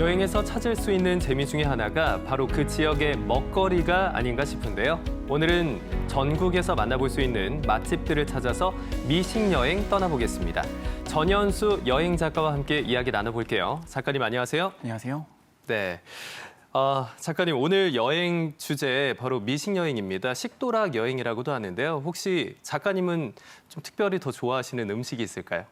여행에서 찾을 수 있는 재미 중에 하나가 바로 그 지역의 먹거리가 아닌가 싶은데요. 오늘은 전국에서 만나볼 수 있는 맛집들을 찾아서 미식 여행 떠나보겠습니다. 전현수 여행 작가와 함께 이야기 나눠볼게요. 작가님 안녕하세요. 안녕하세요. 네. 아, 작가님 오늘 여행 주제 바로 미식 여행입니다. 식도락 여행이라고도 하는데요. 혹시 작가님은 좀 특별히 더 좋아하시는 음식이 있을까요?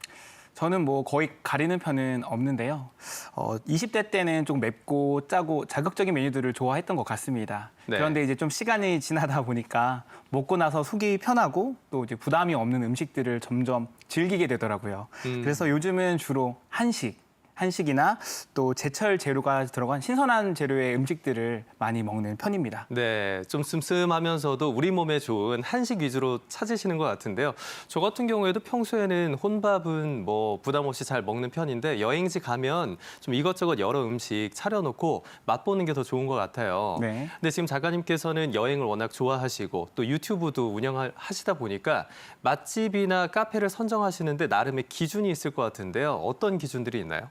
저는 뭐 거의 가리는 편은 없는데요. 어, 20대 때는 좀 맵고 짜고 자극적인 메뉴들을 좋아했던 것 같습니다. 네. 그런데 이제 좀 시간이 지나다 보니까 먹고 나서 속이 편하고 또 이제 부담이 없는 음식들을 점점 즐기게 되더라고요. 음. 그래서 요즘은 주로 한식, 한식이나 또 제철 재료가 들어간 신선한 재료의 음식들을 많이 먹는 편입니다. 네, 좀 슴슴하면서도 우리 몸에 좋은 한식 위주로 찾으시는 것 같은데요. 저 같은 경우에도 평소에는 혼밥은 뭐 부담 없이 잘 먹는 편인데 여행지 가면 좀 이것저것 여러 음식 차려놓고 맛보는 게 더 좋은 것 같아요. 네. 근데 지금 작가님께서는 여행을 워낙 좋아하시고 또 유튜브도 운영하시다 보니까 맛집이나 카페를 선정하시는데 나름의 기준이 있을 것 같은데요. 어떤 기준들이 있나요?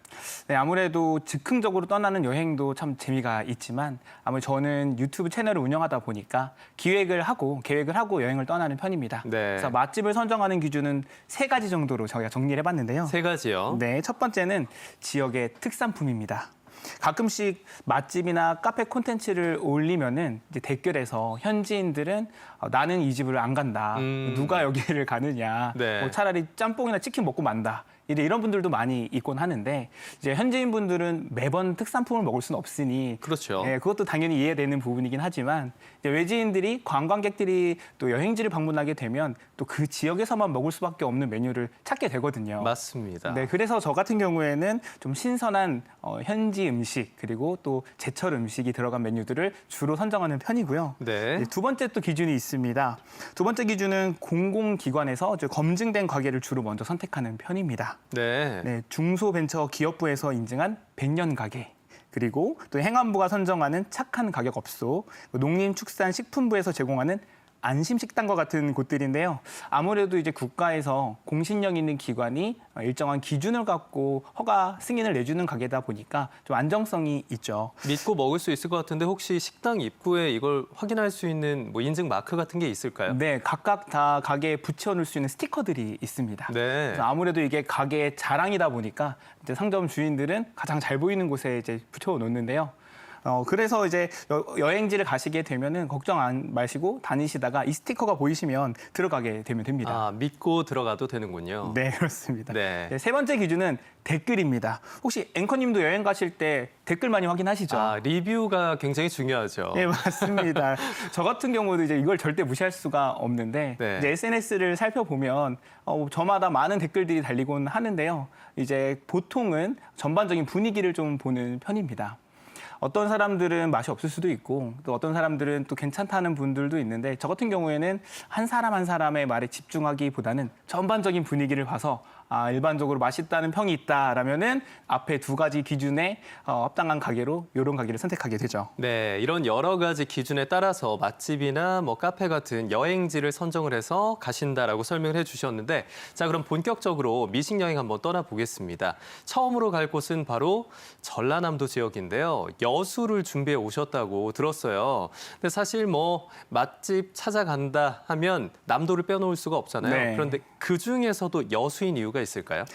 네, 아무래도 즉흥적으로 떠나는 여행도 참 재미가 있지만 아무래도 저는 유튜브 채널을 운영하다 보니까 기획을 하고 계획을 하고 여행을 떠나는 편입니다. 네. 그래서 맛집을 선정하는 기준은 세 가지 정도로 저희가 정리를 해봤는데요. 세 가지요. 네, 첫 번째는 지역의 특산품입니다. 가끔씩 맛집이나 카페 콘텐츠를 올리면은 이제 댓글에서 현지인들은 어, 나는 이 집을 안 간다. 음. 누가 여기를 가느냐. 네. 뭐 차라리 짬뽕이나 치킨 먹고 만다. 이래 이런 분들도 많이 있곤 하는데 이제 현지인 분들은 매번 특산품을 먹을 수는 없으니 그렇죠. 예, 그것도 당연히 이해되는 부분이긴 하지만 이제 외지인들이 관광객들이 또 여행지를 방문하게 되면 또 그 지역에서만 먹을 수밖에 없는 메뉴를 찾게 되거든요. 맞습니다. 네, 그래서 저 같은 경우에는 좀 신선한 어, 현지 음식 그리고 또 제철 음식이 들어간 메뉴들을 주로 선정하는 편이고요. 네. 네, 두 번째 또 기준이 있습니다. 두 번째 기준은 공공기관에서 이제 검증된 가게를 주로 먼저 선택하는 편입니다. 네. 네, 중소벤처기업부에서 인증한 100년 가게. 그리고 또 행안부가 선정하는 착한 가격 업소, 농림축산식품부에서 제공하는 안심식당과 같은 곳들인데요. 아무래도 이제 국가에서 공신력 있는 기관이 일정한 기준을 갖고 허가 승인을 내주는 가게다 보니까 좀 안정성이 있죠. 믿고 먹을 수 있을 것 같은데 혹시 식당 입구에 이걸 확인할 수 있는 뭐 인증 마크 같은 게 있을까요? 네, 각각 다 가게에 붙여놓을 수 있는 스티커들이 있습니다. 네. 아무래도 이게 가게의 자랑이다 보니까 이제 상점 주인들은 가장 잘 보이는 곳에 이제 붙여놓는데요. 어, 그래서 이제 여, 행지를 가시게 되면은 걱정 안 마시고 다니시다가 이 스티커가 보이시면 들어가게 되면 됩니다. 아, 믿고 들어가도 되는군요. 네, 그렇습니다. 네. 네, 세 번째 기준은 댓글입니다. 혹시 앵커님도 여행 가실 때 댓글 많이 확인하시죠? 아, 리뷰가 굉장히 중요하죠. 네, 맞습니다. 저 같은 경우도 이제 이걸 절대 무시할 수가 없는데 네. 이제 SNS를 살펴보면 어, 저마다 많은 댓글들이 달리곤 하는데요. 이제 보통은 전반적인 분위기를 좀 보는 편입니다. 어떤 사람들은 맛이 없을 수도 있고 또 어떤 사람들은 또 괜찮다는 분들도 있는데 저 같은 경우에는 한 사람 한 사람의 말에 집중하기보다는 전반적인 분위기를 봐서 아, 일반적으로 맛있다는 평이 있다라면은 앞에 두 가지 기준에 어, 합당한 가게로 이런 가게를 선택하게 되죠. 네, 이런 여러 가지 기준에 따라서 맛집이나 뭐 카페 같은 여행지를 선정을 해서 가신다라고 설명을 해주셨는데, 자 그럼 본격적으로 미식 여행 한번 떠나보겠습니다. 처음으로 갈 곳은 바로 전라남도 지역인데요. 여수를 준비해 오셨다고 들었어요. 근데 사실 뭐 맛집 찾아간다 하면 남도를 빼놓을 수가 없잖아요. 네. 그런데 그 중에서도 여수인 이유가 있을까요?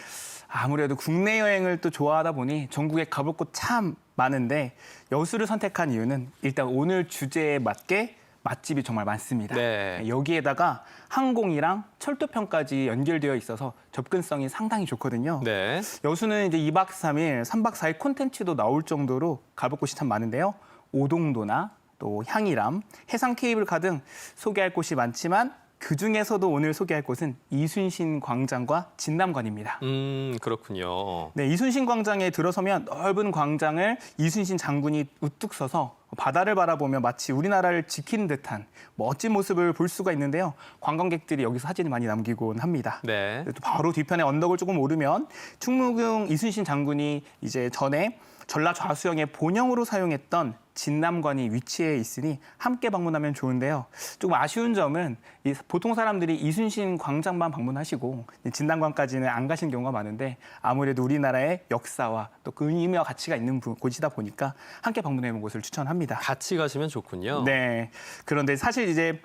아무래도 국내 여행을 또 좋아하다 보니 전국에 가볼 곳 참 많은데 여수를 선택한 이유는 일단 오늘 주제에 맞게 맛집이 정말 많습니다. 네. 여기에다가 항공이랑 철도편까지 연결되어 있어서 접근성이 상당히 좋거든요. 네. 여수는 이제 2박 3일, 3박 4일 콘텐츠도 나올 정도로 가볼 곳이 참 많은데요. 오동도나 또 향이람, 해상 케이블카 등 소개할 곳이 많지만 그 중에서도 오늘 소개할 곳은 이순신 광장과 진남관입니다. 음, 그렇군요. 네, 이순신 광장에 들어서면 넓은 광장을 이순신 장군이 우뚝 서서 바다를 바라보며 마치 우리나라를 지키는 듯한 멋진 모습을 볼 수가 있는데요. 관광객들이 여기서 사진을 많이 남기곤 합니다. 네. 또 바로 뒤편에 언덕을 조금 오르면 충무경 이순신 장군이 이제 전에 전라 좌수영의 본영으로 사용했던 진남관이 위치해 있으니 함께 방문하면 좋은데요. 조금 아쉬운 점은 이 보통 사람들이 이순신 광장만 방문하시고 이 진남관까지는 안 가시는 경우가 많은데 아무래도 우리나라의 역사와 또 그 의미와 가치가 있는 부- 곳이다 보니까 함께 방문해 본 곳을 추천합니다. 같이 가시면 좋군요. 네. 그런데 사실 이제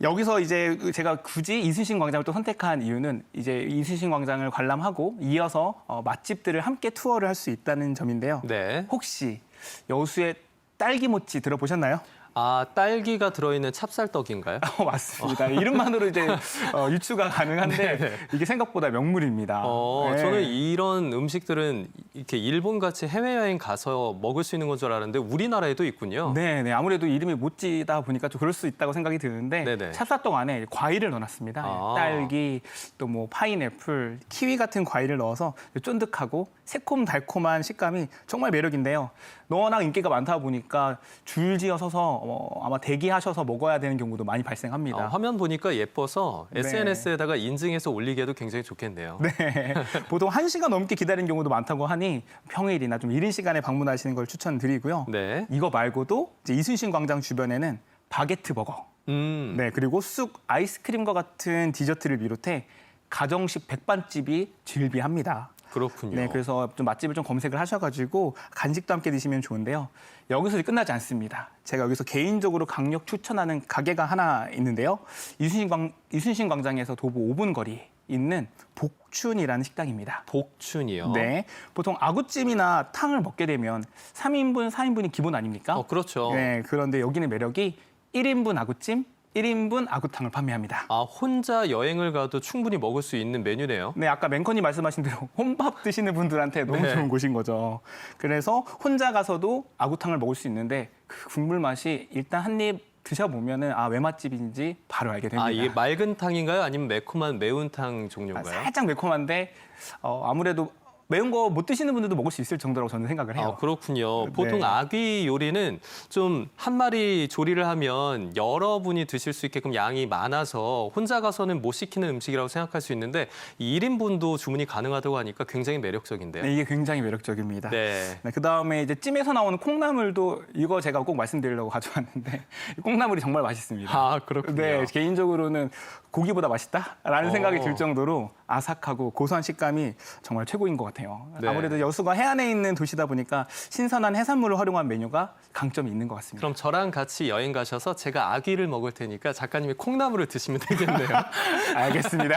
여기서 이제 제가 굳이 이순신 광장을 또 선택한 이유는 이제 이순신 광장을 관람하고 이어서 어, 맛집들을 함께 투어를 할 수 있다는 점인데요. 네. 혹시 여수의 딸기모찌 들어보셨나요? 아, 딸기가 들어있는 찹쌀떡인가요? 어, 맞습니다. 이름만으로 이제 어, 유추가 가능한데 이게 생각보다 명물입니다. 어, 네. 저는 이런 음식들은 이렇게 일본 같이 해외 여행 가서 먹을 수 있는 건 줄 알았는데 우리나라에도 있군요. 네, 네. 아무래도 이름이 모찌다 보니까 좀 그럴 수 있다고 생각이 드는데 네네. 찹쌀떡 안에 과일을 넣어놨습니다. 아. 딸기, 또 뭐 파인애플, 키위 같은 과일을 넣어서 쫀득하고 새콤달콤한 식감이 정말 매력인데요. 워낙 인기가 많다 보니까 줄지어 서서 어, 아마 대기하셔서 먹어야 되는 경우도 많이 발생합니다. 아, 화면 보니까 예뻐서 네. SNS에다가 인증해서 올리기에도 굉장히 좋겠네요. 네. 보통 한시간 넘게 기다리는 경우도 많다고 하니 평일이나 좀 이른 시간에 방문하시는 걸 추천드리고요. 네. 이거 말고도 이제 이순신 광장 주변에는 바게트 버거, 음. 네, 그리고 쑥 아이스크림과 같은 디저트를 비롯해 가정식 백반집이 즐비합니다. 그렇군요. 네, 그래서 좀 맛집을 좀 검색을 하셔가지고 간식도 함께 드시면 좋은데요. 여기서 끝나지 않습니다. 제가 여기서 개인적으로 강력 추천하는 가게가 하나 있는데요. 이순신, 광, 이순신 광장에서 도보 5분 거리 있는 복춘이라는 식당입니다. 복춘이요. 네, 보통 아구찜이나 탕을 먹게 되면 3인분, 4인분이 기본 아닙니까? 어, 그렇죠. 네, 그런데 여기는 매력이 1인분 아구찜, 1인분 아구탕을 판매합니다. 아, 혼자 여행을 가도 충분히 먹을 수 있는 메뉴네요. 네, 아까 맹커님 말씀하신 대로 혼밥 드시는 분들한테 너무 네. 좋은 곳인 거죠. 그래서 혼자 가서도 아구탕을 먹을 수 있는데 그 국물 맛이 일단 한 입 드셔보면은 아, 왜 맛집인지 바로 알게 됩니다. 아, 이게 맑은 탕인가요? 아니면 매콤한 매운탕 아, 종류인가요? 살짝 매콤한데 어, 아무래도 매운 거 못 드시는 분들도 먹을 수 있을 정도라고 저는 생각을 해요. 아, 그렇군요. 보통 네. 아귀 요리는 좀 한 마리 조리를 하면 여러분이 드실 수 있게끔 양이 많아서 혼자 가서는 못 시키는 음식이라고 생각할 수 있는데 이 1인분도 주문이 가능하다고 하니까 굉장히 매력적인데요. 네, 이게 굉장히 매력적입니다. 네. 네, 그다음에 이제 찜에서 나오는 콩나물도 이거 제가 꼭 말씀드리려고 가져왔는데 이 콩나물이 정말 맛있습니다. 아, 그렇군요. 네, 개인적으로는 고기보다 맛있다라는 어. 생각이 들 정도로 아삭하고 고소한 식감이 정말 최고인 것 같아요. 네. 아무래도 여수가 해안에 있는 도시다 보니까 신선한 해산물을 활용한 메뉴가 강점이 있는 것 같습니다. 그럼 저랑 같이 여행 가셔서 제가 아귀를 먹을 테니까 작가님이 콩나물을 드시면 되겠네요. 알겠습니다.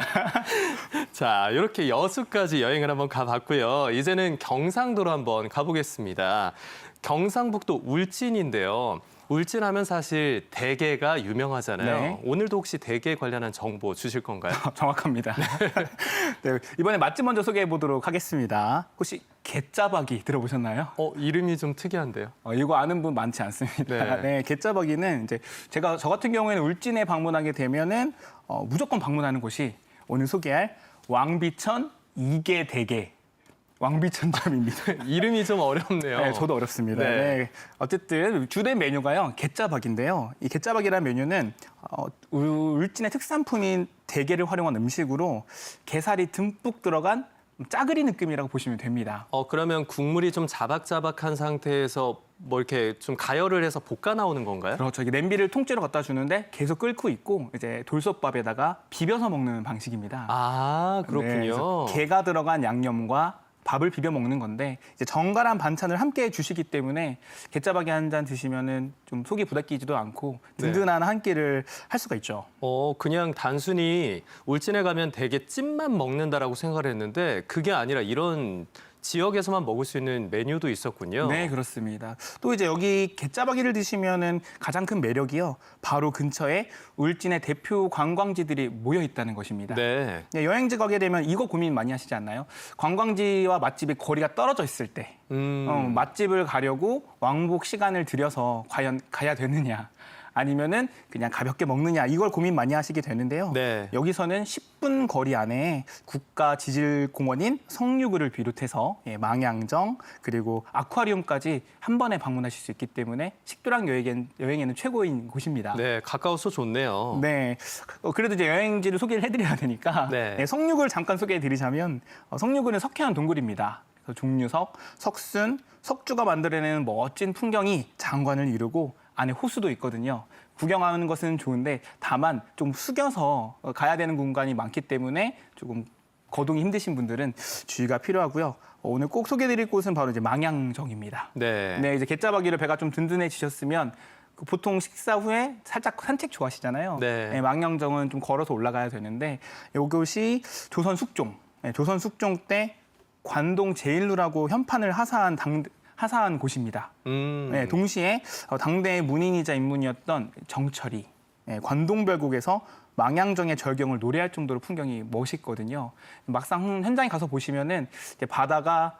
자, 이렇게 여수까지 여행을 한번 가봤고요. 이제는 경상도로 한번 가보겠습니다. 경상북도 울진인데요. 울진하면 사실 대게가 유명하잖아요. 네. 오늘도 혹시 대게 관련한 정보 주실 건가요? 정확합니다. 네, 이번에 맛집 먼저 소개해 보도록 하겠습니다. 혹시 갯짜박이 들어보셨나요? 어, 이름이 좀 특이한데요. 어, 이거 아는 분 많지 않습니다. 네. 네, 갯짜박이는 이제 제가 저 같은 경우에는 울진에 방문하게 되면은 어, 무조건 방문하는 곳이 오늘 소개할 왕비천 이계 대게 왕비천점입니다. 이름이 좀 어렵네요. 네, 저도 어렵습니다. 네. 네. 어쨌든 주된 메뉴가요 갯짜박인데요. 이 갯짜박이라는 메뉴는 어, 울- 울진의 특산품인 대게를 활용한 음식으로 게살이 듬뿍 들어간 짜글이 느낌이라고 보시면 됩니다. 어, 그러면 국물이 좀 자박자박한 상태에서 뭐 이렇게 좀 가열을 해서 볶아 나오는 건가요? 그렇죠. 이게 냄비를 통째로 갖다 주는데 계속 끓고 있고 이제 돌솥밥에다가 비벼서 먹는 방식입니다. 아, 네, 그렇군요. 게가 들어간 양념과 밥을 비벼 먹는 건데 이제 정갈한 반찬을 함께 주시기 때문에 게짜박이 한 잔 드시면은 좀 속이 부닥기지도 않고 네. 든든한 한 끼를 할 수가 있죠. 어, 그냥 단순히 울진에 가면 되게 찜만 먹는다라고 생각을 했는데 그게 아니라 이런 지역에서만 먹을 수 있는 메뉴도 있었군요. 네, 그렇습니다. 또 이제 여기 게짜박이를 드시면은 가장 큰 매력이요. 바로 근처에 울진의 대표 관광지들이 모여 있다는 것입니다. 네. 네, 여행지 가게 되면 이거 고민 많이 하시지 않나요? 관광지와 맛집의 거리가 떨어져 있을 때 음, 어, 맛집을 가려고 왕복 시간을 들여서 과연 가야 되느냐 아니면은 그냥 가볍게 먹느냐 이걸 고민 많이 하시게 되는데요. 네. 여기서는 10분 거리 안에 국가 지질 공원인 성류구를 비롯해서 예, 망양정 그리고 아쿠아리움까지 한 번에 방문하실 수 있기 때문에 식도락 여행엔, 여행에는 최고인 곳입니다. 네, 가까워서 좋네요. 네. 어, 그래도 이제 여행지를 소개를 해드려야 되니까 네. 네, 성육을 잠깐 소개해드리자면 어, 성육은 석회암 동굴입니다. 종류석, 석순, 석주가 만들어내는 멋진 풍경이 장관을 이루고 안에 호수도 있거든요. 구경하는 것은 좋은데 다만 좀 숙여서 가야 되는 공간이 많기 때문에 조금 거동이 힘드신 분들은 주의가 필요하고요. 어, 오늘 꼭 소개드릴 곳은 바로 이제 망양정입니다. 네. 네, 이제 갯잡아기로 배가 좀 든든해지셨으면 그 보통 식사 후에 살짝 산책 좋아하시잖아요. 네. 망령정은 좀 걸어서 올라가야 되는데 이곳이 조선 숙종, 네, 조선 숙종 때 관동 제일루라고 현판을 하사한 당 하사한 곳입니다. 음. 네, 동시에 어, 당대의 문인이자 인문이었던 정철이 네, 관동별곡에서 망양정의 절경을 노래할 정도로 풍경이 멋있거든요. 막상 현장에 가서 보시면은 바다가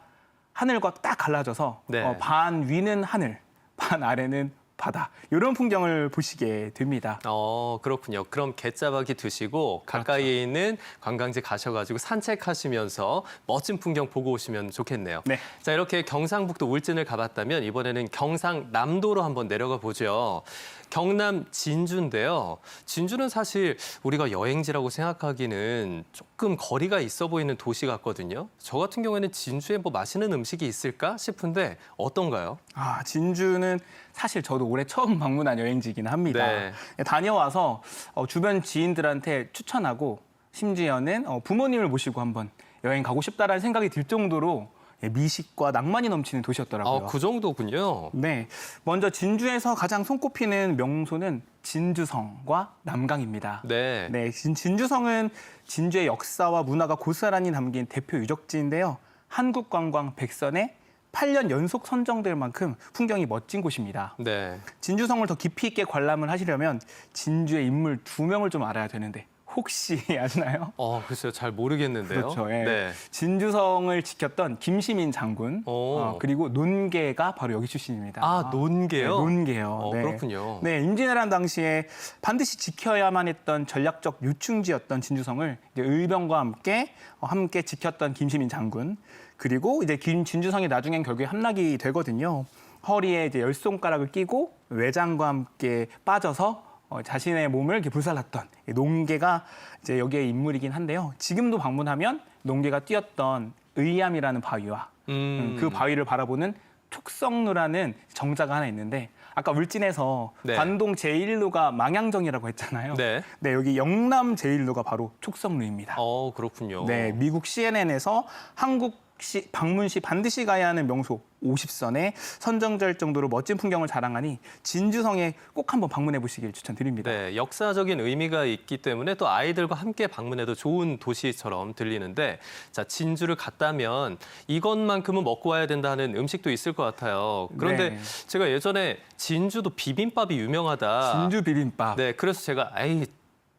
하늘과 딱 갈라져서 네. 어, 반 위는 하늘, 반 아래는 바다 이런 풍경을 보시게 됩니다. 어, 그렇군요. 그럼 갯잡아기 드시고 가까이에 있는 관광지 가셔가지고 산책하시면서 멋진 풍경 보고 오시면 좋겠네요. 네. 자, 이렇게 경상북도 울진을 가봤다면 이번에는 경상남도로 한번 내려가 보죠. 경남 진주인데요. 진주는 사실 우리가 여행지라고 생각하기는 조금 거리가 있어 보이는 도시 같거든요. 저 같은 경우에는 진주에 뭐 맛있는 음식이 있을까 싶은데 어떤가요? 아, 진주는 사실 저도 올해 처음 방문한 여행지이긴 합니다. 네. 다녀와서 어, 주변 지인들한테 추천하고 심지어는 어, 부모님을 모시고 한번 여행 가고 싶다라는 생각이 들 정도로 예, 미식과 낭만이 넘치는 도시였더라고요. 아, 그 정도군요. 네, 먼저 진주에서 가장 손꼽히는 명소는 진주성과 남강입니다. 네. 네, 진, 진주성은 진주의 역사와 문화가 고스란히 담긴 대표 유적지인데요. 한국관광 백선에 8년 연속 선정될 만큼 풍경이 멋진 곳입니다. 네. 진주성을 더 깊이 있게 관람을 하시려면 진주의 인물 두 명을 좀 알아야 되는데 혹시 아시나요? 어, 글쎄요. 잘 모르겠는데요. 그렇죠. 예. 네. 진주성을 지켰던 김시민 장군 오. 어, 그리고 논계가 바로 여기 출신입니다. 아, 논개요? 네, 논계요. 어, 그렇군요. 네, 임진왜란 당시에 반드시 지켜야만 했던 전략적 요충지였던 진주성을 이제 의병과 함께 어, 함께 지켰던 김시민 장군 그리고 이제 김 진주성이 나중엔 결국에 함락이 되거든요. 허리에 이제 열 손가락을 끼고 외장과 함께 빠져서 어, 자신의 몸을 이렇게 불살랐던 이 농계가 이제 여기에 인물이긴 한데요. 지금도 방문하면 농계가 뛰었던 의암이라는 바위와 음. 음, 그 바위를 바라보는 촉성루라는 정자가 하나 있는데 아까 울진에서 네. 관동 제1루가 망양정이라고 했잖아요. 네. 여기 영남 제1루가 바로 촉성루입니다. 어, 그렇군요. 네, 미국 CNN에서 한국 시, 방문 시 반드시 가야 하는 명소 50선에 선정될 정도로 멋진 풍경을 자랑하니 진주성에 꼭 한번 방문해 보시길 추천드립니다. 네, 역사적인 의미가 있기 때문에 또 아이들과 함께 방문해도 좋은 도시처럼 들리는데 자 진주를 갔다면 이것만큼은 먹고 와야 된다는 음식도 있을 것 같아요. 그런데 네. 제가 예전에 진주도 비빔밥이 유명하다. 진주 비빔밥. 네, 그래서 제가 에이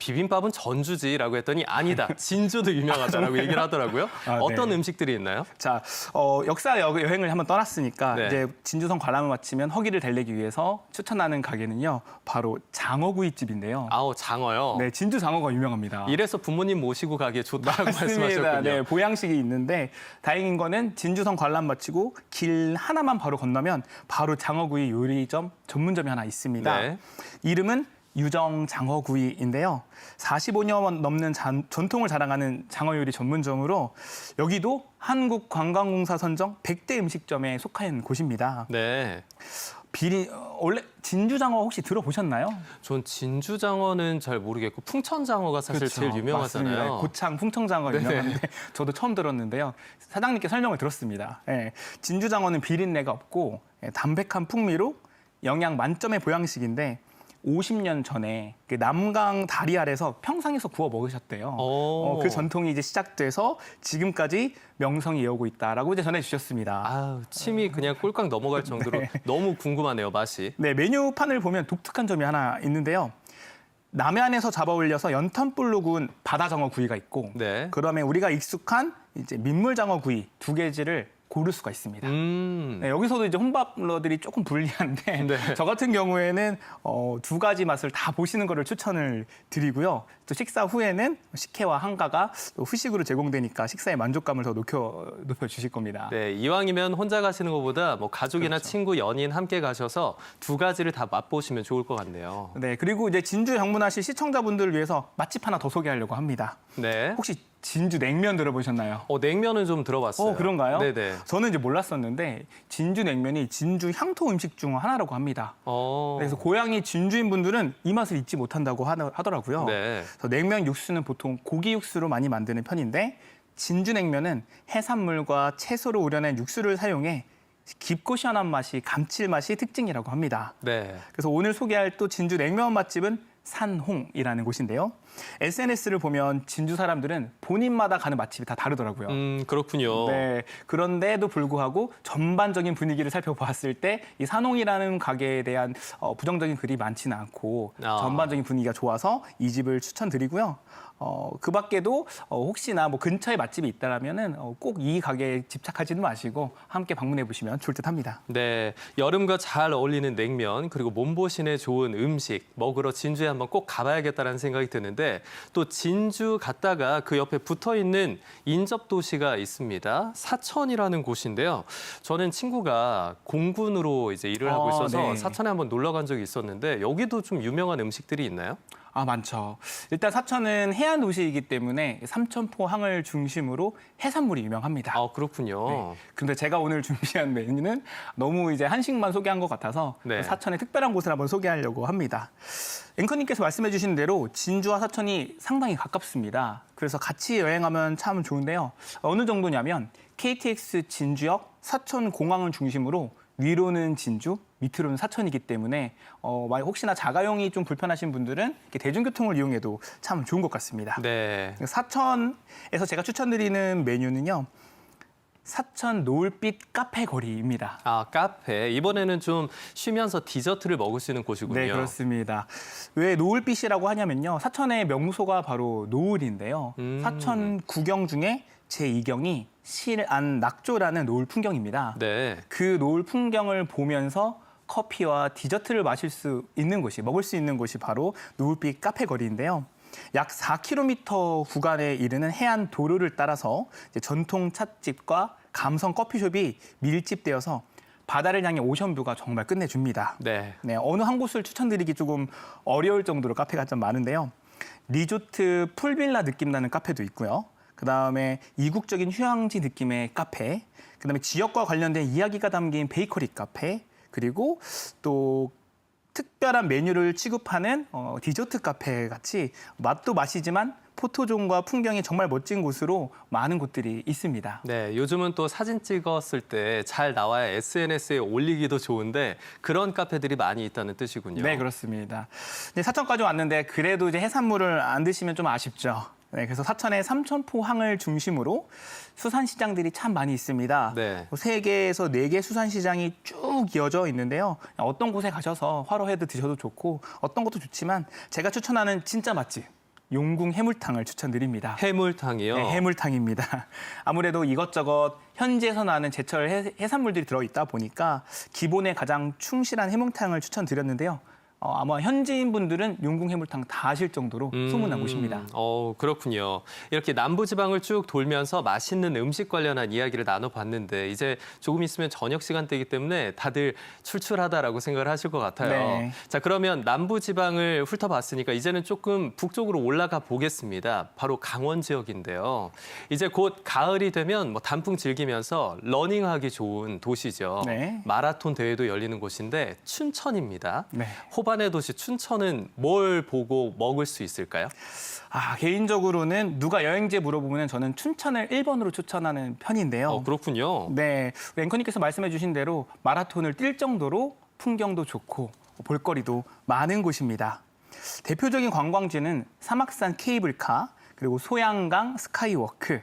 비빔밥은 전주지라고 했더니 아니다. 진주도 유명하다라고 얘기를 하더라고요. 아, 네. 어떤 음식들이 있나요? 자, 어, 역사 여- 여행을 한번 떠났으니까 네. 이제 진주성 관람을 마치면 허기를 달래기 위해서 추천하는 가게는요. 바로 장어구이집인데요. 아우 장어요. 네, 진주 장어가 유명합니다. 이래서 부모님 모시고 가기에 좋다고. 말씀하셨군요. 네, 보양식이 있는데 다행인 거는 진주성 관람 마치고 길 하나만 바로 건너면 바로 장어구이 요리점 전문점이 하나 있습니다. 네. 이름은 유정 장어구이인데요. 45년 넘는 잔- 전통을 자랑하는 장어 요리 전문점으로 여기도 한국관광공사 선정 100대 음식점에 속한 곳입니다. 네. 비리 어, 원래 진주장어 혹시 들어보셨나요? 전 진주장어는 잘 모르겠고 풍천장어가 사실 그렇죠. 제일 유명하잖아요. 맞습니다. 고창 풍청장어 네네. 유명한데 저도 처음 들었는데요. 사장님께 설명을 들었습니다. 예, 진주장어는 비린내가 없고 예, 담백한 풍미로 영양 만점의 보양식인데 50년 전에 그 남강 다리 아래서 평상에서 구워 먹으셨대요. 오. 어, 그 전통이 이제 시작돼서 지금까지 명성이 이어오고 있다라고 이제 전해주셨습니다. 아우, 침이 그냥 꼴깍 넘어갈 정도로 너무 궁금하네요, 맛이. 네, 메뉴판을 보면 독특한 점이 하나 있는데요. 남해안에서 잡아 올려서 연탄불로 구운 바다장어 구이가 있고 네. 그다음에 우리가 익숙한 이제 민물장어 구이 두 개지를 고를 수가 있습니다. 음. 네, 여기서도 이제 혼밥러들이 조금 불리한데 네. 저 같은 경우에는 어, 두 가지 맛을 다 보시는 거를 추천을 드리고요. 또 식사 후에는 식혜와 한가가 또 후식으로 제공되니까 식사의 만족감을 더 높여 높여 주실 겁니다. 네, 이왕이면 혼자 가시는 것보다 뭐 가족이나 그렇죠. 친구, 연인 함께 가셔서 두 가지를 다 맛보시면 좋을 것 같네요. 네, 그리고 이제 진주 방문하실 시청자분들을 위해서 맛집 하나 더 소개하려고 합니다. 네. 혹시 진주 냉면 들어보셨나요? 어, 냉면은 좀 들어봤어요. 어, 그런가요? 네네. 저는 이제 몰랐었는데 진주 냉면이 진주 향토 음식 중 하나라고 합니다. 어. 그래서 고향이 진주인 분들은 이 맛을 잊지 못한다고 하더- 하더라고요. 네. 그래서 냉면 육수는 보통 고기 육수로 많이 만드는 편인데 진주 냉면은 해산물과 채소로 우려낸 육수를 사용해 깊고 시원한 맛이 감칠맛이 특징이라고 합니다. 네. 그래서 오늘 소개할 또 진주 냉면 맛집은 산홍이라는 곳인데요. SNS를 보면 진주 사람들은 본인마다 가는 맛집이 다 다르더라고요. 음, 그렇군요. 네. 그런데도 불구하고 전반적인 분위기를 살펴보았을 때 이 산홍이라는 가게에 대한 어, 부정적인 글이 많지는 않고 아. 전반적인 분위기가 좋아서 이 집을 추천드리고요. 어, 그 밖에도 어, 혹시나 뭐 근처에 맛집이 있다라면은 어, 꼭 이 가게에 집착하지는 마시고 함께 방문해 보시면 좋을 듯합니다. 네, 여름과 잘 어울리는 냉면 그리고 몸보신에 좋은 음식 먹으러 진주에 한번 꼭 가봐야겠다는 생각이 드는데 또 진주 갔다가 그 옆에 붙어 있는 인접 도시가 있습니다. 사천이라는 곳인데요. 저는 친구가 공군으로 이제 일을 하고 아, 있어서 네. 사천에 한번 놀러 간 적이 있었는데 여기도 좀 유명한 음식들이 있나요? 아, 많죠. 일단 사천은 해안 도시이기 때문에 삼천포 항을 중심으로 해산물이 유명합니다. 아 그렇군요. 네. 근데 제가 오늘 준비한 메뉴는 너무 이제 한식만 소개한 것 같아서 네. 사천의 특별한 곳을 한번 소개하려고 합니다. 앵커님께서 말씀해 주신 대로 진주와 사천이 상당히 가깝습니다. 그래서 같이 여행하면 참 좋은데요. 어느 정도냐면 KTX 진주역 사천 공항을 중심으로 위로는 진주, 밑으로는 사천이기 때문에 어, 만약 혹시나 자가용이 좀 불편하신 분들은 이렇게 대중교통을 이용해도 참 좋은 것 같습니다. 네. 사천에서 제가 추천드리는 메뉴는요. 사천 노을빛 카페 거리입니다. 아 카페 이번에는 좀 쉬면서 디저트를 먹을 수 있는 곳이군요. 네, 그렇습니다. 왜 노을빛이라고 하냐면요. 사천의 명소가 바로 노을인데요. 음. 사천 구경 중에 제2경이 실안 낙조라는 노을 풍경입니다. 네. 그 노을 풍경을 보면서 커피와 디저트를 마실 수 있는 곳이 먹을 수 있는 곳이 바로 노을빛 카페 거리인데요. 약 4km 구간에 이르는 해안 도로를 따라서 전통 찻집과 감성 커피숍이 밀집되어서 바다를 향해 오션뷰가 정말 끝내줍니다. 네. 네, 어느 한 곳을 추천드리기 조금 어려울 정도로 카페가 좀 많은데요. 리조트 풀빌라 느낌 나는 카페도 있고요. 그 다음에 이국적인 휴양지 느낌의 카페, 그 다음에 지역과 관련된 이야기가 담긴 베이커리 카페, 그리고 또 특별한 메뉴를 취급하는 어, 디저트 카페 같이 맛도 맛이지만 포토존과 풍경이 정말 멋진 곳으로 많은 곳들이 있습니다. 네, 요즘은 또 사진 찍었을 때 잘 나와야 SNS에 올리기도 좋은데 그런 카페들이 많이 있다는 뜻이군요. 네, 그렇습니다. 네, 사천까지 왔는데 그래도 이제 해산물을 안 드시면 좀 아쉽죠. 네, 그래서 사천의 삼천포 항을 중심으로 수산시장들이 참 많이 있습니다. 네. 세개에서 네개 수산시장이 쭉 이어져 있는데요. 어떤 곳에 가셔서 화로회도 드셔도 좋고 어떤 것도 좋지만 제가 추천하는 진짜 맛집 용궁 해물탕을 추천드립니다. 해물탕이요. 네, 해물탕입니다. 아무래도 이것저것 현지에서 나는 제철 해, 해산물들이 들어있다 보니까 기본에 가장 충실한 해물탕을 추천드렸는데요. 어, 아마 현지인 분들은 용궁 해물탕 다 아실 정도로 소문난 곳입니다. 어, 그렇군요. 이렇게 남부지방을 쭉 돌면서 맛있는 음식 관련한 이야기를 나눠봤는데 이제 조금 있으면 저녁 시간대이기 때문에 다들 출출하다라고 생각을 하실 것 같아요. 네. 자, 그러면 남부지방을 훑어봤으니까 이제는 조금 북쪽으로 올라가 보겠습니다. 바로 강원 지역인데요. 이제 곧 가을이 되면 뭐 단풍 즐기면서 러닝하기 좋은 도시죠. 네. 마라톤 대회도 열리는 곳인데 춘천입니다. 네. 호 반의 도시 춘천은 뭘 보고 먹을 수 있을까요? 아, 개인적으로는 누가 여행지에 물어보면 저는 춘천을 1번으로 추천하는 편인데요. 어, 그렇군요. 네, 우리 앵커님께서 말씀해 주신 대로 마라톤을 뛸 정도로 풍경도 좋고 볼거리도 많은 곳입니다. 대표적인 관광지는 사막산 케이블카, 그리고 소양강 스카이워크,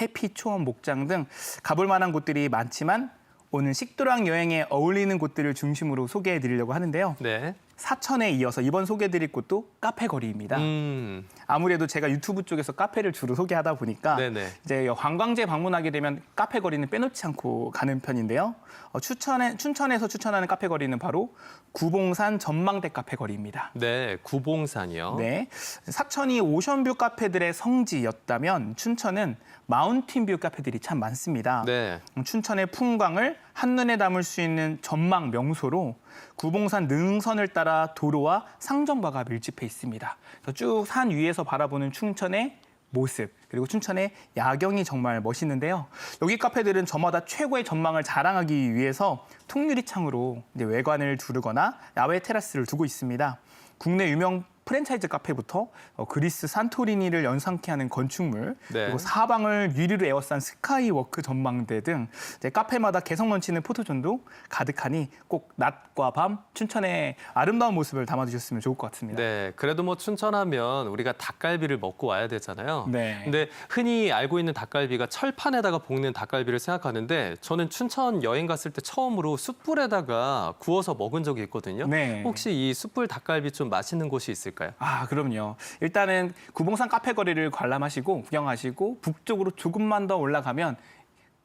해피 초원 목장 등 가볼 만한 곳들이 많지만 오늘 식도락 여행에 어울리는 곳들을 중심으로 소개해 드리려고 하는데요. 네. 사천에 이어서 이번 소개해 드릴 곳도 카페 거리입니다. 음, 아무래도 제가 유튜브 쪽에서 카페를 주로 소개하다 보니까 네네. 이제 관광지에 방문하게 되면 카페 거리는 빼놓지 않고 가는 편인데요. 어, 추천에 춘천에서 추천하는 카페 거리는 바로 구봉산 전망대 카페 거리입니다. 네, 구봉산이요. 네, 사천이 오션뷰 카페들의 성지였다면 춘천은 마운틴뷰 카페들이 참 많습니다. 네. 춘천의 풍광을 한눈에 담을 수 있는 전망 명소로 구봉산 능선을 따라 도로와 상점가가 밀집해 있습니다. 쭉 산 위에서 바라보는 춘천의 모습 그리고 춘천의 야경이 정말 멋있는데요. 여기 카페들은 저마다 최고의 전망을 자랑하기 위해서 통유리창으로 외관을 두르거나 야외 테라스를 두고 있습니다. 국내 유명 프랜차이즈 카페부터 어, 그리스 산토리니를 연상케 하는 건축물 네. 그리고 사방을 유리로 에워싼 스카이워크 전망대 등 이제 카페마다 개성 넘치는 포토존도 가득하니 꼭 낮과 밤 춘천의 아름다운 모습을 담아주셨으면 좋을 것 같습니다. 네, 그래도 뭐 춘천하면 우리가 닭갈비를 먹고 와야 되잖아요. 네. 근데 흔히 알고 있는 닭갈비가 철판에다가 볶는 닭갈비를 생각하는데 저는 춘천 여행 갔을 때 처음으로 숯불에다가 구워서 먹은 적이 있거든요. 네. 혹시 이 숯불 닭갈비 좀 맛있는 곳이 있을까요? 아, 그럼요. 일단은 구봉산 카페 거리를 관람하시고 구경하시고 북쪽으로 조금만 더 올라가면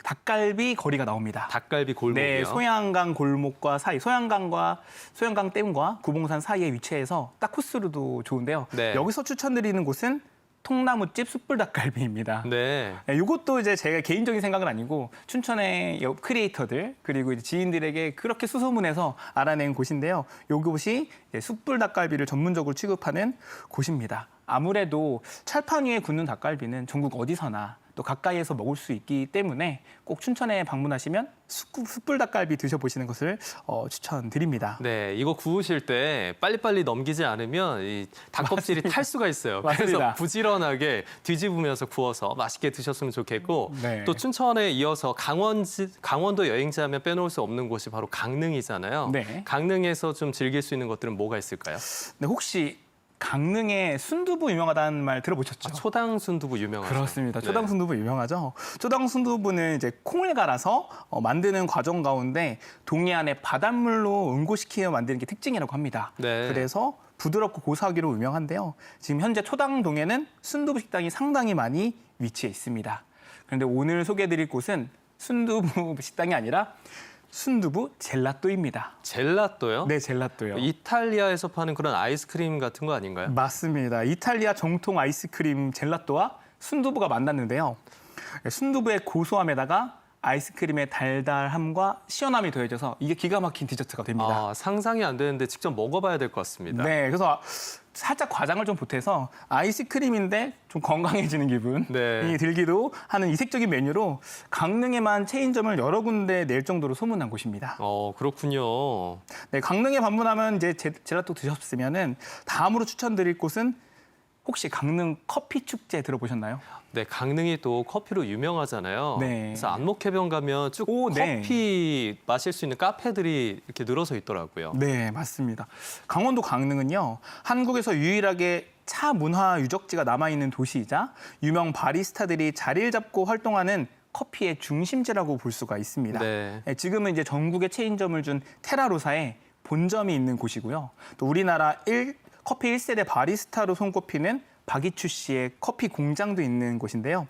닭갈비 거리가 나옵니다. 닭갈비 골목이요. 네, 소양강 골목과 사이, 소양강과 소양강 댐과 구봉산 사이에 위치해서 딱 코스로도 좋은데요. 네. 여기서 추천드리는 곳은 통나무집 숯불 닭갈비입니다. 네. 네, 이것도 이제 제가 개인적인 생각은 아니고 춘천의 옆 크리에이터들 그리고 이제 지인들에게 그렇게 수소문해서 알아낸 곳인데요. 이곳이 이제 숯불 닭갈비를 전문적으로 취급하는 곳입니다. 아무래도 철판 위에 굽는 닭갈비는 전국 어디서나 또 가까이에서 먹을 수 있기 때문에 꼭 춘천에 방문하시면 숯- 숯불 닭갈비 드셔보시는 것을 어, 추천드립니다. 네, 이거 구우실 때 빨리빨리 넘기지 않으면 이 닭껍질이 탈 수가 있어요. 그래서 맞습니다. 부지런하게 뒤집으면서 구워서 맛있게 드셨으면 좋겠고 네. 또 춘천에 이어서 강원지, 강원도 여행지 하면 빼놓을 수 없는 곳이 바로 강릉이잖아요. 네. 강릉에서 좀 즐길 수 있는 것들은 뭐가 있을까요? 네, 혹시 강릉에 순두부 유명하다는 말 들어보셨죠? 아, 초당 순두부 유명하죠. 그렇습니다. 네. 초당 순두부 유명하죠. 초당 순두부는 이제 콩을 갈아서 어, 만드는 과정 가운데 동해안의 바닷물로 응고시키어 만드는 게 특징이라고 합니다. 네. 그래서 부드럽고 고소하기로 유명한데요. 지금 현재 초당동에는 순두부 식당이 상당히 많이 위치해 있습니다. 그런데 오늘 소개해드릴 곳은 순두부 식당이 아니라 순두부 젤라또입니다. 젤라또요? 네, 젤라또요. 이탈리아에서 파는 그런 아이스크림 같은 거 아닌가요? 맞습니다. 이탈리아 정통 아이스크림 젤라또와 순두부가 만났는데요. 순두부의 고소함에다가 아이스크림의 달달함과 시원함이 더해져서 이게 기가 막힌 디저트가 됩니다. 아, 상상이 안 되는데 직접 먹어봐야 될 것 같습니다. 네, 그래서 살짝 과장을 좀 보태서 아이스크림인데 좀 건강해지는 기분이 네. 들기도 하는 이색적인 메뉴로 강릉에만 체인점을 여러 군데 낼 정도로 소문난 곳입니다. 어, 그렇군요. 네, 강릉에 방문하면 이제 제- 젤라또 드셨으면은 다음으로 추천드릴 곳은 혹시 강릉 커피 축제 들어보셨나요? 네, 강릉이 또 커피로 유명하잖아요. 네. 그래서 안목해변 가면 쭉 오, 네. 커피 마실 수 있는 카페들이 이렇게 늘어서 있더라고요. 네, 맞습니다. 강원도 강릉은요, 한국에서 유일하게 차 문화 유적지가 남아있는 도시이자 유명 바리스타들이 자리를 잡고 활동하는 커피의 중심지라고 볼 수가 있습니다. 네. 네, 지금은 이제 전국에 체인점을 준 테라로사에 본점이 있는 곳이고요. 또 우리나라 일 커피 1세대 바리스타로 손꼽히는 박이추 씨의 커피 공장도 있는 곳인데요.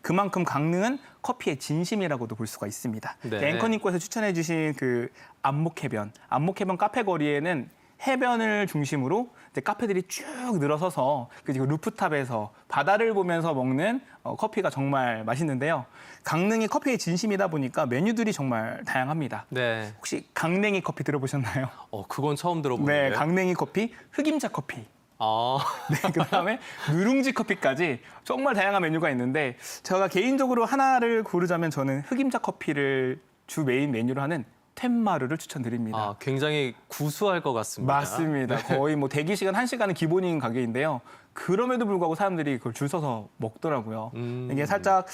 그만큼 강릉은 커피의 진심이라고도 볼 수가 있습니다. 네. 앵커님께서 추천해 주신 그 안목해변, 안목해변 카페 거리에는 해변을 중심으로 이제 카페들이 쭉 늘어서서 그리고 루프탑에서 바다를 보면서 먹는 어, 커피가 정말 맛있는데요. 강릉이 커피의 진심이다 보니까 메뉴들이 정말 다양합니다. 네. 혹시 강냉이 커피 들어보셨나요? 어, 그건 처음 네, 들어보는데요. 강냉이 커피, 흑임자 커피. 아, 네, 그다음에 누룽지 커피까지 정말 다양한 메뉴가 있는데 제가 개인적으로 하나를 고르자면 저는 흑임자 커피를 주 메인 메뉴로 하는 텐마루를 추천드립니다. 아, 굉장히 구수할 것 같습니다. 맞습니다. 거의 뭐 대기 시간 한시간은 기본인 가게인데요. 그럼에도 불구하고 사람들이 그걸 줄 서서 먹더라고요. 음. 이게 살짝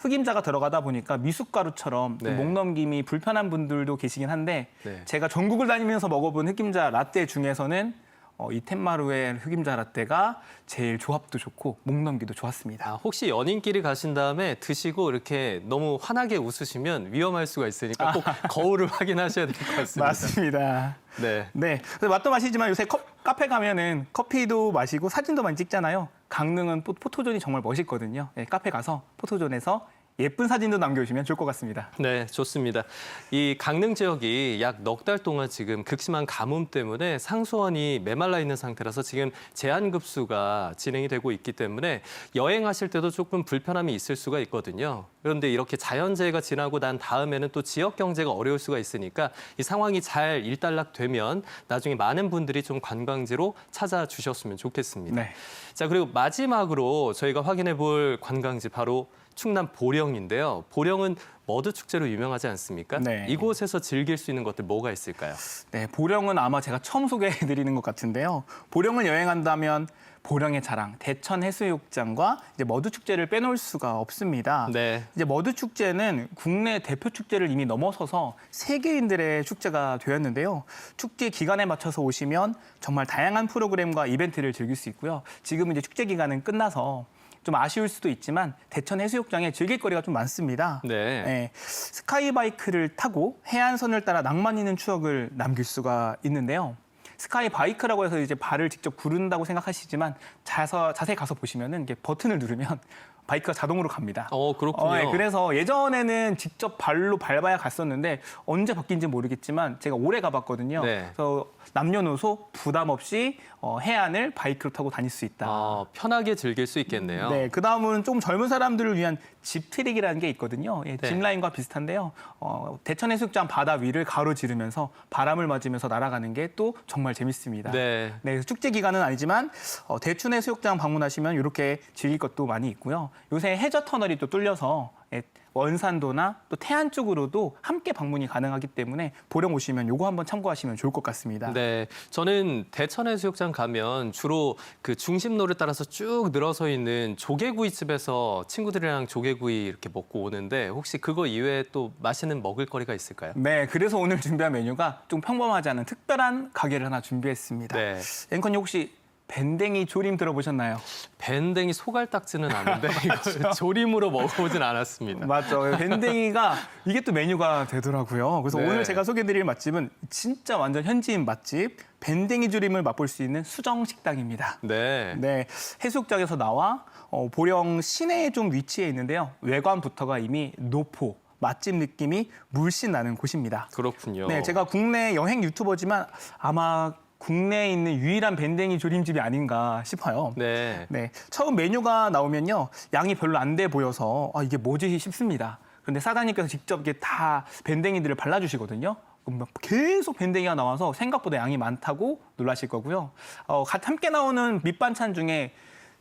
흑임자가 들어가다 보니까 미숫가루처럼 좀 네. 목 넘김이 불편한 분들도 계시긴 한데 네. 제가 전국을 다니면서 먹어본 흑임자 라떼 중에서는 어, 이 텐마루의 흑임자 라떼가 제일 조합도 좋고 목 넘기도 좋았습니다. 아, 혹시 연인끼리 가신 다음에 드시고 이렇게 너무 환하게 웃으시면 위험할 수가 있으니까 꼭 거울을 확인하셔야 될 것 같습니다. 맞습니다. 네. 네. 그래서 맛도 마시지만 요새 컵- 카페 가면은 커피도 마시고 사진도 많이 찍잖아요. 강릉은 포- 포토존이 정말 멋있거든요. 네, 카페 가서 포토존에서 예쁜 사진도 남겨주시면 좋을 것 같습니다. 네, 좋습니다. 이 강릉 지역이 약 넉 달 동안 지금 극심한 가뭄 때문에 상수원이 메말라 있는 상태라서 지금 제한 급수가 진행이 되고 있기 때문에 여행하실 때도 조금 불편함이 있을 수가 있거든요. 그런데 이렇게 자연재해가 지나고 난 다음에는 또 지역 경제가 어려울 수가 있으니까 이 상황이 잘 일단락되면 나중에 많은 분들이 좀 관광지로 찾아주셨으면 좋겠습니다. 네. 자, 그리고 마지막으로 저희가 확인해 볼 관광지 바로 충남 보령인데요. 보령은 머드 축제로 유명하지 않습니까? 네. 이곳에서 즐길 수 있는 것들 뭐가 있을까요? 네, 보령은 아마 제가 처음 소개해 드리는 것 같은데요. 보령을 여행한다면 보령의 자랑, 대천 해수욕장과 이제 머드 축제를 빼놓을 수가 없습니다. 네. 이제 머드 축제는 국내 대표 축제를 이미 넘어서서 세계인들의 축제가 되었는데요. 축제 기간에 맞춰서 오시면 정말 다양한 프로그램과 이벤트를 즐길 수 있고요. 지금 이제 축제 기간은 끝나서 좀 아쉬울 수도 있지만 대천 해수욕장에 즐길 거리가 좀 많습니다. 네. 네, 스카이바이크를 타고 해안선을 따라 낭만 있는 추억을 남길 수가 있는데요. 스카이바이크라고 해서 이제 발을 직접 구른다고 생각하시지만 자서, 자세히 가서 보시면은 이게 버튼을 누르면 바이크가 자동으로 갑니다. 어, 그렇군요. 어, 네, 그래서 예전에는 직접 발로 밟아야 갔었는데 언제 바뀐지 모르겠지만 제가 오래 가봤거든요. 네. 그래서 남녀노소 부담 없이 어, 해안을 바이크로 타고 다닐 수 있다. 어, 편하게 즐길 수 있겠네요. 네, 그 다음은 좀 젊은 사람들을 위한 집 트릭이라는 게 있거든요. 예, 네. 짚라인과 비슷한데요. 어, 대천 해수욕장 바다 위를 가로지르면서 바람을 맞으면서 날아가는 게 또 정말 재밌습니다. 네. 네, 축제 기간은 아니지만 어, 대춘 해수욕장 방문하시면 이렇게 즐길 것도 많이 있고요. 요새 해저 터널이 또 뚫려서 예, 원산도나 또 태안 쪽으로도 함께 방문이 가능하기 때문에 보령 오시면 요거 한번 참고하시면 좋을 것 같습니다. 네, 저는 대천해수욕장 가면 주로 그 중심로를 따라서 쭉 늘어서 있는 조개구이 집에서 친구들이랑 조개구이 이렇게 먹고 오는데 혹시 그거 이외에 또 맛있는 먹을거리가 있을까요? 네, 그래서 오늘 준비한 메뉴가 좀 평범하지 않은 특별한 가게를 하나 준비했습니다. 네. 앵커님 혹시 밴댕이 조림 들어보셨나요? 밴댕이 소갈딱지는 아는데 이거 조림으로 먹어보진 않았습니다. 맞죠. 밴댕이가 이게 또 메뉴가 되더라고요. 그래서 네. 오늘 제가 소개드릴 맛집은 진짜 완전 현지인 맛집 밴댕이 조림을 맛볼 수 있는 수정 식당입니다. 네. 네, 해수욕장에서 나와 어, 보령 시내에 좀 위치해 있는데요. 외관부터가 이미 노포 맛집 느낌이 물씬 나는 곳입니다. 그렇군요. 네, 제가 국내 여행 유튜버지만 아마 국내에 있는 유일한 밴댕이 조림집이 아닌가 싶어요. 네. 네, 처음 메뉴가 나오면요 양이 별로 안 돼 보여서 아, 이게 뭐지 싶습니다. 그런데 사장님께서 직접 이렇게 다 밴댕이들을 발라주시거든요. 그럼 막 계속 밴댕이가 나와서 생각보다 양이 많다고 놀라실 거고요. 어, 같이 함께 나오는 밑반찬 중에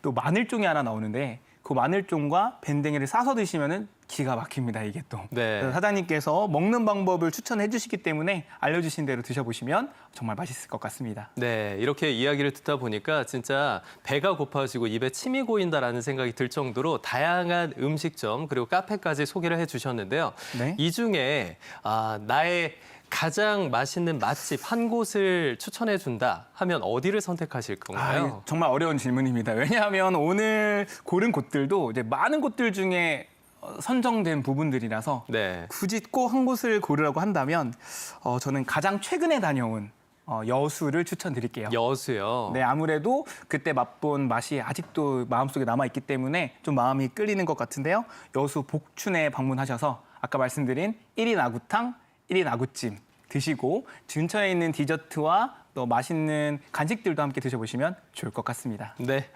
또 마늘종이 하나 나오는데 그 마늘종과 밴댕이를 싸서 드시면은 기가 막힙니다 이게 또. 네. 그래서 사장님께서 먹는 방법을 추천해 주시기 때문에 알려주신 대로 드셔보시면 정말 맛있을 것 같습니다. 네, 이렇게 이야기를 듣다 보니까 진짜 배가 고파지고 입에 침이 고인다라는 생각이 들 정도로 다양한 음식점 그리고 카페까지 소개를 해주셨는데요. 네. 이 중에 아, 나의 가장 맛있는 맛집 한 곳을 추천해 준다 하면 어디를 선택하실 아, 건가요? 이거 정말 어려운 질문입니다. 왜냐하면 오늘 고른 곳들도 이제 많은 곳들 중에 어, 선정된 부분들이라서 네. 굳이 꼭 한 곳을 고르라고 한다면 어, 저는 가장 최근에 다녀온 어, 여수를 추천드릴게요. 여수요. 네, 아무래도 그때 맛본 맛이 아직도 마음속에 남아 있기 때문에 좀 마음이 끌리는 것 같은데요. 여수 복춘에 방문하셔서 아까 말씀드린 1인 아구탕, 1인 아구찜 드시고 근처에 있는 디저트와 또 맛있는 간식들도 함께 드셔보시면 좋을 것 같습니다. 네.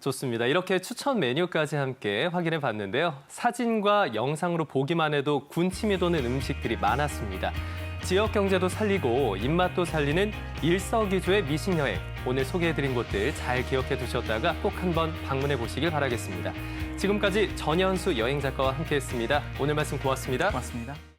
좋습니다. 이렇게 추천 메뉴까지 함께 확인해 봤는데요. 사진과 영상으로 보기만 해도 군침이 도는 음식들이 많았습니다. 지역 경제도 살리고 입맛도 살리는 일석이조의 미식 여행. 오늘 소개해 드린 곳들 잘 기억해 두셨다가 꼭 한번 방문해 보시길 바라겠습니다. 지금까지 전현수 여행 작가와 함께 했습니다. 오늘 말씀 고맙습니다. 고맙습니다.